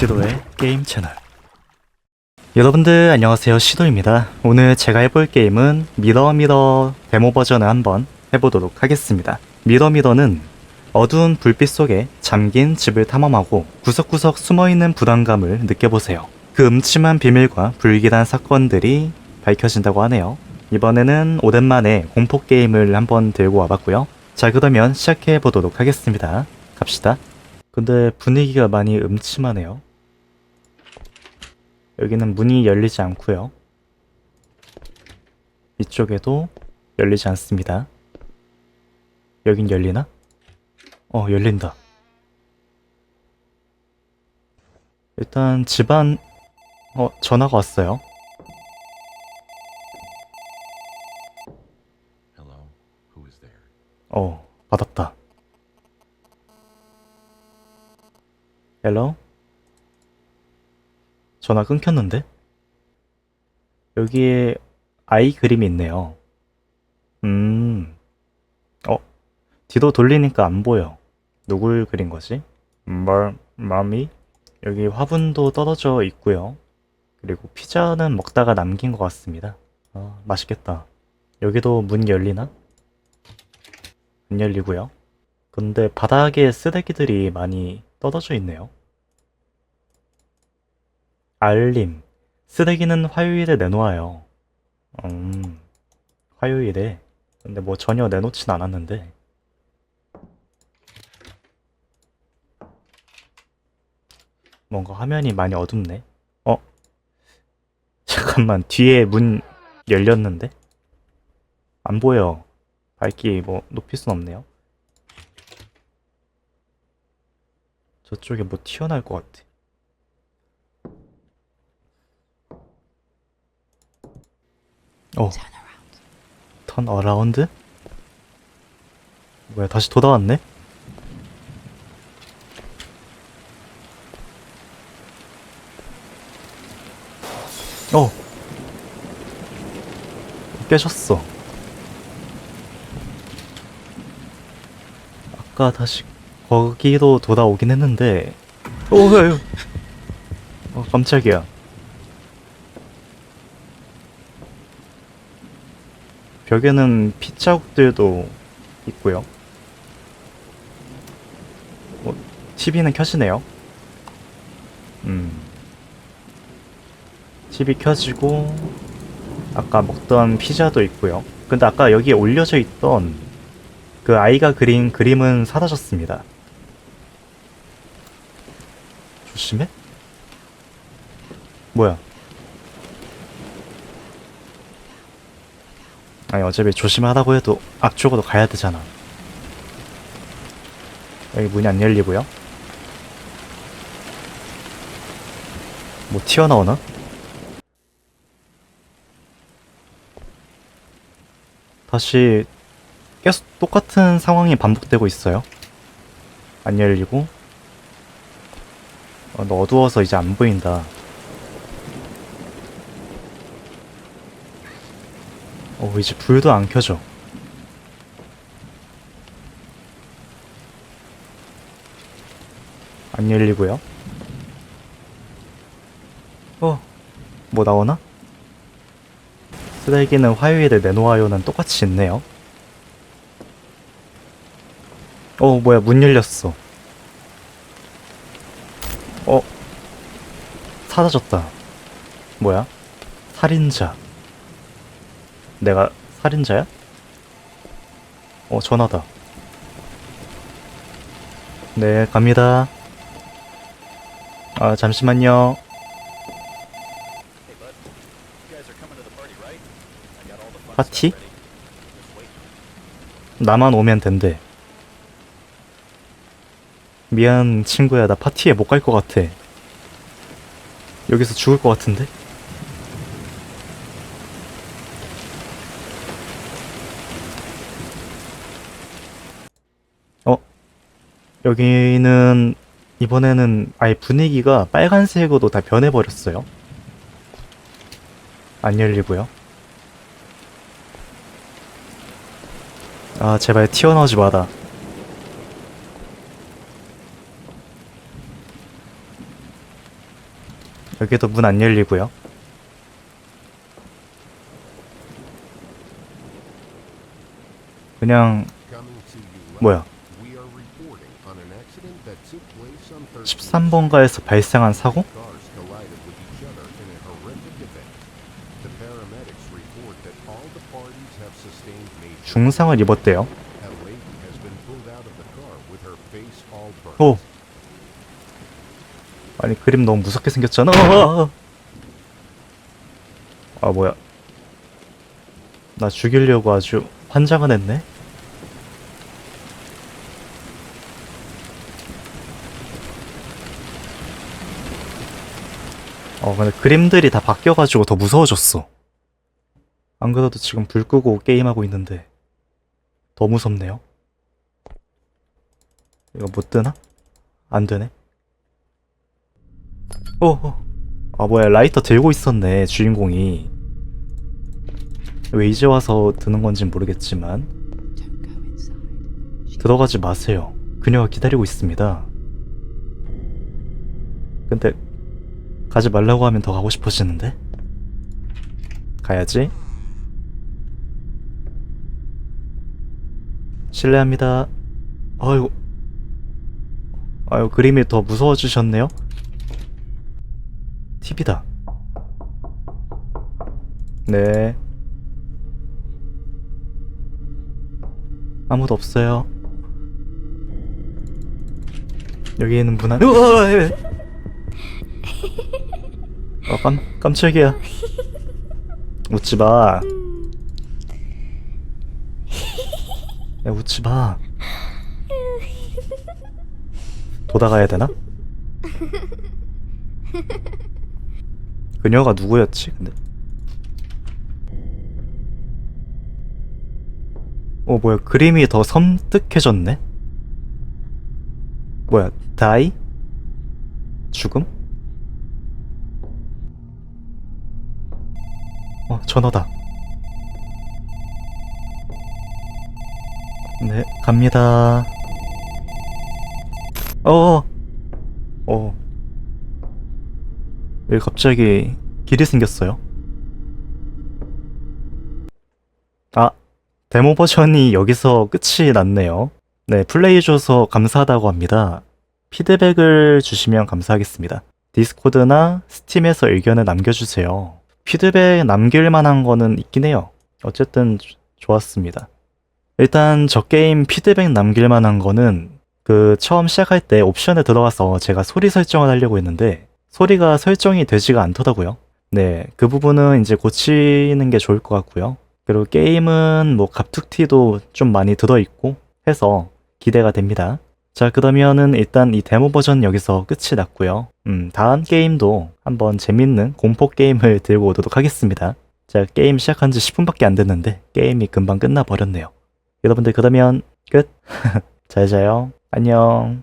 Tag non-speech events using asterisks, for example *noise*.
시도의 게임 채널. 여러분들 안녕하세요. 시도입니다. 오늘 제가 해볼 게임은 미러미러 데모 버전을 한번 해보도록 하겠습니다. 미러미러는 어두운 불빛 속에 잠긴 집을 탐험하고 구석구석 숨어있는 불안감을 느껴보세요. 그 음침한 비밀과 불길한 사건들이 밝혀진다고 하네요. 이번에는 오랜만에 공포 게임을 한번 들고 와봤고요. 자 그러면 시작해 보도록 하겠습니다. 갑시다. 근데 분위기가 많이 음침하네요. 여기는 문이 열리지 않고요. 이쪽에도 열리지 않습니다. 여긴 열리나? 어, 열린다. 일단 집안 어, 전화가 왔어요. Hello? 어, 받았다. 헬로? 전화 끊겼는데? 여기에 아이 그림이 있네요. 음, 어, 뒤도 돌리니까 안 보여. 누굴 그린 거지? 말, 마미? 여기 화분도 떨어져 있고요. 그리고 피자는 먹다가 남긴 것 같습니다. 아, 맛있겠다. 여기도 문 열리나? 안 열리고요. 근데 바닥에 쓰레기들이 많이 떨어져 있네요. 알림. 쓰레기는 화요일에 내놓아요. 음, 화요일에. 근데 뭐 전혀 내놓진 않았는데. 뭔가 화면이 많이 어둡네. 어? 잠깐만, 뒤에 문 열렸는데? 안 보여. 밝기 뭐 높일 순 없네요. 저쪽에 뭐 튀어나올 것 같아. 어. 턴 어라운드? 뭐야, 다시 돌아왔네? 어. 깨졌어. 아까 다시 거기로 돌아오긴 했는데 오, 어, 어 깜짝이야 벽에는 핏자국들도 있고요. 뭐, TV는 켜지네요. 음. TV 켜지고 아까 먹던 피자도 있고요. 근데 아까 여기에 올려져 있던 그 아이가 그린 그림은 사라졌습니다. 조심해? 뭐야? 아니 어차피 조심하다고 해도 앞쪽으로 가야 되잖아. 여기 문이 안 열리고요. 뭐 튀어나오나? 다시 계속 똑같은 상황이 반복되고 있어요. 안 열리고 어, 너 어두워서 이제 안 보인다. 어, 이제 불도 안 켜져. 안 열리고요. 어, 뭐 나오나? 쓰레기는 화요일에 내놓아요는 똑같이 있네요. 어, 뭐야, 문 열렸어. 어? 사라졌다. 뭐야? 살인자. 내가 살인자야? 어, 전화다. 네, 갑니다. 아, 잠시만요. 파티? 나만 오면 된대. 미안, 친구야. 나 파티에 못 갈 것 같아. 여기서 죽을 것 같은데? 여기는 이번에는 아예 분위기가 빨간색으로 다 변해버렸어요. 안 열리고요. 아, 제발 튀어나오지 마라. 여기도 문 안 열리고요. 그냥. 뭐야? 13번가에서 발생한 사고? 중상을 입었대요. 오. 아니 그림 너무 무섭게 생겼잖아. 아, 아 뭐야? 나 죽이려고 아주 환장을 했네. 어 근데 그림들이 다 바뀌어가지고 더 무서워졌어. 안 그래도 지금 불 끄고 게임하고 있는데 더 무섭네요. 이거 못 뜨나? 안 되네. 오, 오. 아 뭐야 라이터 들고 있었네 주인공이. 왜 이제 와서 드는 건진 모르겠지만 들어가지 마세요. 그녀가 기다리고 있습니다. 근데 가지 말라고 하면 더 가고 싶어지는데? 가야지. 실례합니다. 아유, 아유 그림이 더 무서워지셨네요. TV다. 네. 아무도 없어요. 여기에는 문 안. 우와! 예. 어, 깜 깜짝이야. 웃지 마. 야 웃지 마. 도다가야 되나? 그녀가 누구였지? 근데. 어 뭐야 그림이 더 섬뜩해졌네? 뭐야 다이? 죽음? 어 전화다 네 갑니다 어어 어. 왜 갑자기 길이 생겼어요? 아 데모 버전이 여기서 끝이 났네요. 네, 플레이해줘서 감사하다고 합니다. 피드백을 주시면 감사하겠습니다. 디스코드나 스팀에서 의견을 남겨주세요. 피드백 남길 만한 거는 있긴 해요. 어쨌든 조- 좋았습니다. 일단 저 게임 피드백 남길 만한 거는 그 처음 시작할 때 옵션에 들어가서 제가 소리 설정을 하려고 했는데 소리가 설정이 되지가 않더라고요. 네, 그 부분은 이제 고치는 게 좋을 것 같고요. 그리고 게임은 뭐 갑툭튀도 좀 많이 들어있고 해서 기대가 됩니다. 자, 그러면은 일단 이 데모 버전 여기서 끝이 났고요. 음, 다음 게임도 한번 재밌는 공포 게임을 *laughs* 들고 오도록 하겠습니다. 자, 게임 시작한 지 10분밖에 안 됐는데 게임이 금방 끝나버렸네요. 여러분들 그러면 끝. *laughs* 잘 자요. 안녕.